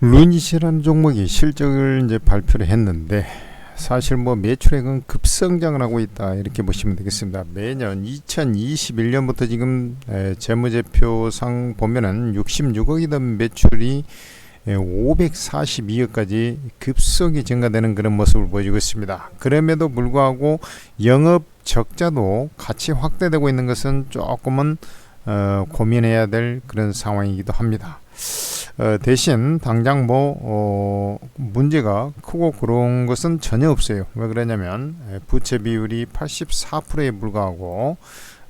루닛이라는 종목이 실적을 이제 발표를 했는데 사실 뭐 매출액은 급성장을 하고 있다 이렇게 보시면 되겠습니다. 매년 2021년부터 지금 에, 재무제표상 보면은 66억이던 매출이 542억까지 급속히 증가되는 그런 모습을 보여주고 있습니다. 그럼에도 불구하고 영업 적자도 같이 확대되고 있는 것은 조금은 어, 고민해야 될 그런 상황이기도 합니다. 어, 대신 당장 뭐 어, 문제가 크고 그런 것은 전혀 없어요. 왜 그러냐면 에, 부채 비율이 84%에 불과하고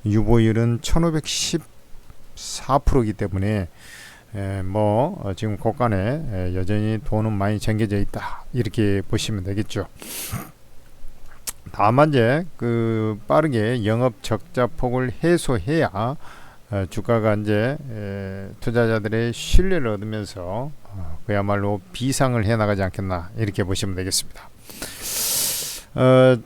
유보율은 1514%이기 때문에 에, 뭐 어, 지금 곳간에 에, 여전히 돈은 많이 쟁겨져 있다 이렇게 보시면 되겠죠. 다만 이제 그 빠르게 영업 적자 폭을 해소해야 어, 주가가 이제 에, 투자자들의 신뢰를 얻으면서 어, 그야말로 비상을 해 나가지 않겠나 이렇게 보시면 되겠습니다. 어,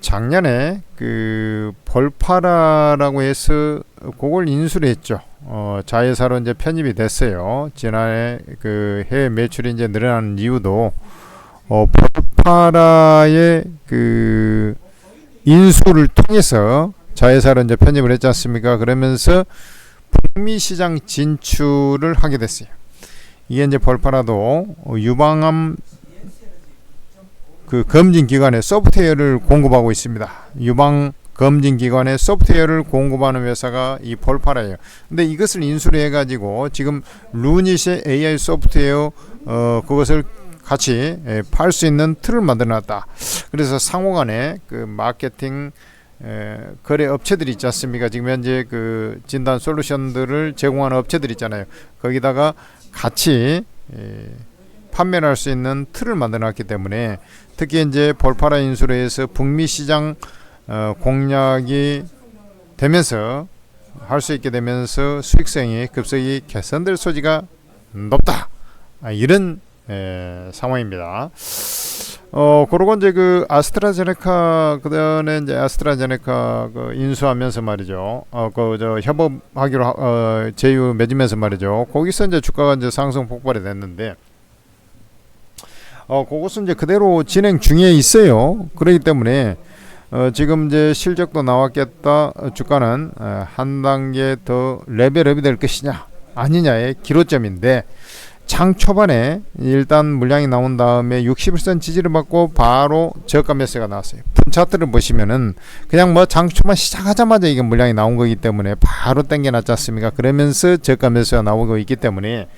작년에 그 볼파라라고 해서 그걸 인수를 했죠. 어, 자회사로 이제 편입이 됐어요. 지난해 그 해외 매출이 이제 늘어나는 이유도 어, 볼파라의 그 인수를 통해서 자회사로 이제 편입을 했지 않습니까? 그러면서 북미 시장 진출을 하게 됐어요. 이게 이제 볼파라도 유방암 그 검진 기관에 소프트웨어를 공급하고 있습니다. 유방 검진 기관에 소프트웨어를 공급하는 회사가 이 볼파라예요. 근데 이것을 인수를 해가지고 지금 루닛의 AI 소프트웨어 어 그것을 같이 팔 수 있는 틀을 만들어놨다. 그래서 상호간에 그 마케팅 에, 거래 업체들이 있지 않습니까? 지금 현재 그 진단 솔루션들을 제공하는 업체들 있잖아요. 거기다가 같이 에, 판매를 할수 있는 틀을 만들어놨기 때문에 특히 이제 볼파라 인수를 해서 북미 시장 어, 공략이 되면서 할 수 있게 되면서 수익성이 급속히 개선될 소지가 높다. 아, 이런 에, 상황입니다. 어, 그러고 이제 그 아스트라제네카 그전에 이제 아스트라제네카 그 인수하면서 말이죠. 어, 그 저 협업하기로 하- 어, 제휴 맺으면서 말이죠. 거기서 이제 주가가 이제 상승 폭발이 됐는데 어, 그것은 이제 그대로 진행 중에 있어요. 그렇기 때문에 어, 지금 이제 실적도 나왔겠다. 어, 주가는 어, 한 단계 더 레벨업이 될 것이냐 아니냐의 기로점인데 장 초반에 일단 물량이 나온 다음에 61선 지지를 받고 바로 저가 매수가 나왔어요. 분 차트를 보시면은 그냥 뭐 장 초반 시작하자마자 이게 물량이 나온 거기 때문에 바로 당겨놨지 않습니까? 그러면서 저가 매수가 나오고 있기 때문에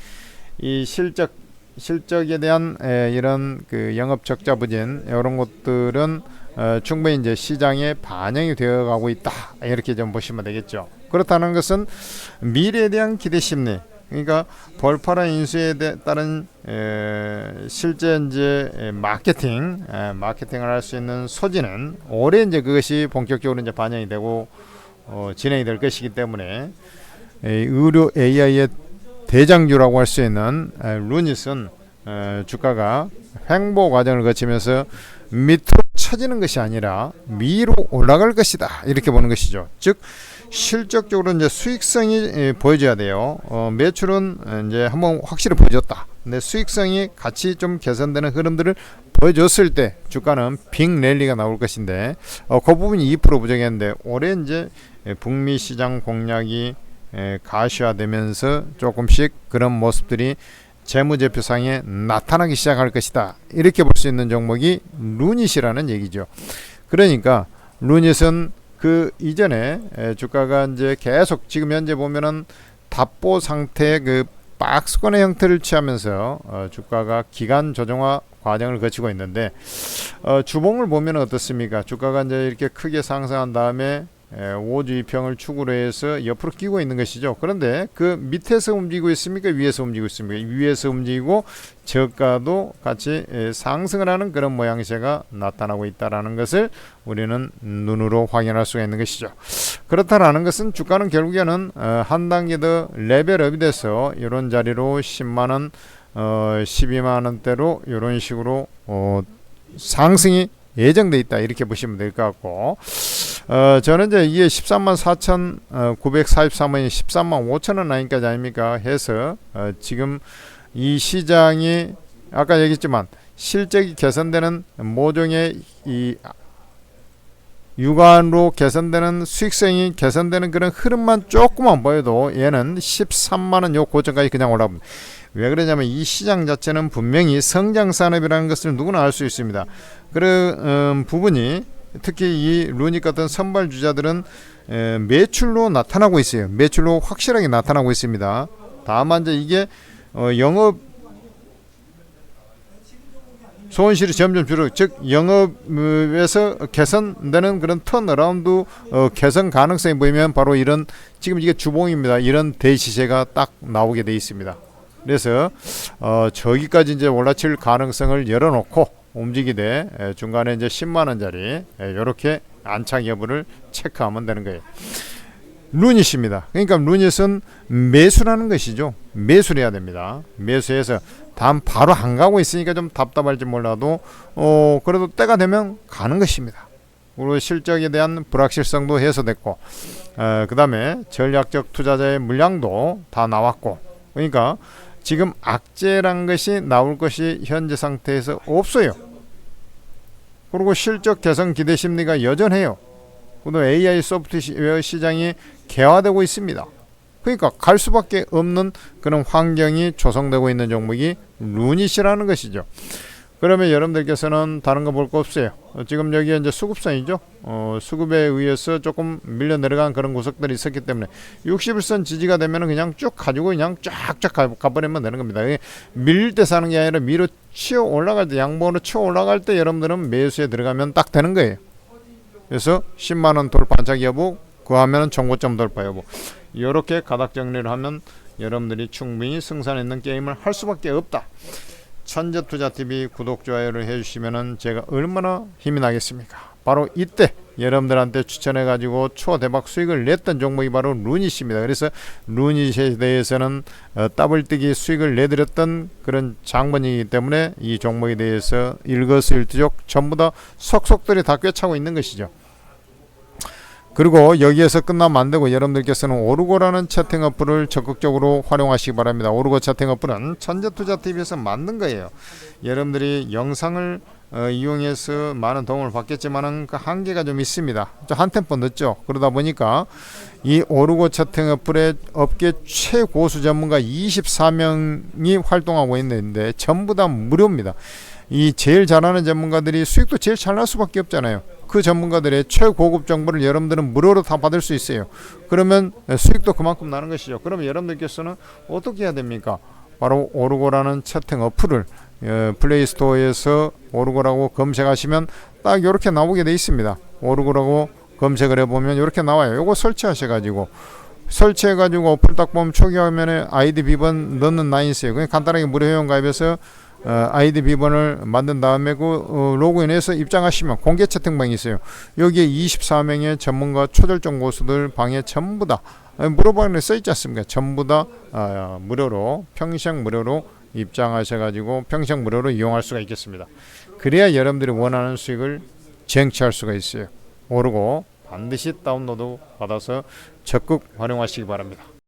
이 실적 실적에 대한 에, 이런 그 영업 적자 부진 이런 것들은 어, 충분히 이제 시장에 반영이 되어 가고 있다 이렇게 좀 보시면 되겠죠. 그렇다는 것은 미래에 대한 기대 심리 그러니까 볼파라 인수에 대- 따른 에, 실제 이제 에, 마케팅 에, 마케팅을 할 수 있는 소지는 올해 이제 그것이 본격적으로 이제 반영이 되고 어, 진행이 될 것이기 때문에 에, 의료 AI의 대장주라고 할 수 있는 에, 루닛은 에, 주가가 횡보 과정을 거치면서 밑으로 쳐지는 것이 아니라 위로 올라갈 것이다 이렇게 보는 것이죠. 즉 실적적으로 이제 수익성이 에, 보여져야 돼요. 어, 매출은 에, 이제 한번 확실히 보여줬다. 근데 수익성이 같이 좀 개선되는 흐름들을 보여줬을 때 주가는 빅 랠리가 나올 것인데 어, 그 부분이 2% 부정했는데 올해 이제 에, 북미 시장 공략이 에, 가시화되면서 조금씩 그런 모습들이 재무제표상에 나타나기 시작할 것이다. 이렇게 볼 수 있는 종목이 루닛이라는 얘기죠. 그러니까 루닛은 그 이전에 에, 주가가 이제 계속 지금 현재 보면은 답보 상태의 그 박스권의 형태를 취하면서 어, 주가가 기간 조정화 과정을 거치고 있는데 어, 주봉을 보면 어떻습니까? 주가가 이제 이렇게 크게 상승한 다음에 에, 5주 이평을 축으로 해서 옆으로 끼고 있는 것이죠. 그런데 그 밑에서 움직이고 있습니까? 위에서 움직이고 있습니까? 위에서 움직이고 저가도 같이 에, 상승을 하는 그런 모양새가 나타나고 있다라는 것을 우리는 눈으로 확인할 수가 있는 것이죠. 그렇다라는 것은 주가는 결국에는 어, 한 단계 더 레벨업이 돼서 이런 자리로 10만 원, 어, 12만 원대로 이런 식으로 어, 상승이 예정돼 있다. 이렇게 보시면 될 것 같고. 어, 저는 이제 이게 13만 4천 어, 943원이 13만 5천 원 라인까지 아닙니까? 해서 어, 지금 이 시장이 아까 얘기했지만 실적이 개선되는 모종의 이 육안으로 개선되는 수익성이 개선되는 그런 흐름만 조금만 보여도 얘는 13만 원 요 고점까지 그냥 올라옵니다. 왜 그러냐면 이 시장 자체는 분명히 성장 산업이라는 것을 누구나 알 수 있습니다. 그런 음, 부분이 특히 이 루닉 같은 선발 주자들은 에, 매출로 나타나고 있어요. 매출로 확실하게 나타나고 있습니다. 다만 이제 이게 어, 영업 손실이 점점 줄어 즉 영업에서 개선되는 그런 턴어라운드 어, 개선 가능성이 보이면 바로 이런 지금 이게 주봉입니다. 이런 대시세가 딱 나오게 돼 있습니다. 그래서 어, 저기까지 이제 올라칠 가능성을 열어놓고 움직이되 에, 중간에 이제 10만 원짜리 이렇게 안착 여부를 체크하면 되는 거예요. 루닛입니다. 그러니까 루닛은 매수라는 것이죠. 매수를 해야 됩니다. 매수해서 다음 바로 안 가고 있으니까 좀 답답할지 몰라도 어 그래도 때가 되면 가는 것입니다. 그리고 실적에 대한 불확실성도 해소됐고 어, 그 다음에 전략적 투자자의 물량도 다 나왔고 그러니까 지금 악재란 것이 나올 것이 현재 상태에서 없어요. 그리고 실적 개선 기대 심리가 여전해요. 그리고 AI 소프트웨어 시장이 개화되고 있습니다. 그러니까 갈 수밖에 없는 그런 환경이 조성되고 있는 종목이 루닛이라는 것이죠. 그러면 여러분들께서는 다른 거 볼 거 없어요. 어, 지금 여기 이제 수급선이죠. 어, 수급에 의해서 조금 밀려 내려간 그런 구석들이 있었기 때문에 61선 지지가 되면은 그냥 쭉 가지고 그냥 쫙쫙 가- 가버리면 되는 겁니다. 밀릴 때 사는 게 아니라 밀어 치어 올라갈 때 양봉으로 치어 올라갈 때 여러분들은 매수에 들어가면 딱 되는 거예요. 그래서 10만 원 돌파 안착 여부 그 하면은 정고점 돌파 여부 이렇게 가닥 정리를 하면 여러분들이 충분히 승산 있는 게임을 할 수밖에 없다. 천재투자TV 구독 좋아요를 해주시면은 제가 얼마나 힘이 나겠습니까? 바로 이때 여러분들한테 추천해가지고 초대박 수익을 냈던 종목이 바로 루닛입니다. 그래서 루닛에 대해서는 어, 더블뜨기 수익을 내드렸던 그런 장본이기 때문에 이 종목에 대해서 일거수일투족 전부 다 속속들이 다 꿰차고 있는 것이죠. 그리고 여기에서 끝나면 안 되고 여러분들께서는 오르고라는 채팅 어플을 적극적으로 활용하시기 바랍니다. 오르고 채팅 어플은 천재투자TV에서 만든 거예요. 여러분들이 영상을 어, 이용해서 많은 도움을 받겠지만은 그 한계가 좀 있습니다. 좀한 템포 늦죠. 그러다 보니까 이 오르고 채팅 어플의 업계 최고수 전문가 24명이 활동하고 있는데 전부 다 무료입니다. 이 제일 잘하는 전문가들이 수익도 제일 잘 날 수밖에 없잖아요. 그 전문가들의 최고급 정보를 여러분들은 무료로 다 받을 수 있어요. 그러면 수익도 그만큼 나는 것이죠. 그러면 여러분들께서는 어떻게 해야 됩니까? 바로 오르고라는 채팅 어플을 어, 플레이스토어에서 오르고라고 검색하시면 딱 이렇게 나오게 돼 있습니다. 오르고라고 검색을 해보면 이렇게 나와요. 요거 설치하셔가지고 설치해가지고 어플 딱 보면 초기 화면에 아이디 비번 넣는 라인 있어요. 그냥 간단하게 무료 회원 가입해서 어, 아이디 비번을 만든 다음에 그 어, 로그인해서 입장하시면 공개 채팅방이 있어요. 여기에 24명의 전문가 초절정 고수들 방에 전부 다 아니, 물어보는 써 있지 않습니까? 전부 다 아, 무료로 평생 무료로 입장하셔가지고 평생 무료로 이용할 수가 있겠습니다. 그래야 여러분들이 원하는 수익을 쟁취할 수가 있어요. 오르고 반드시 다운로드 받아서 적극 활용하시기 바랍니다.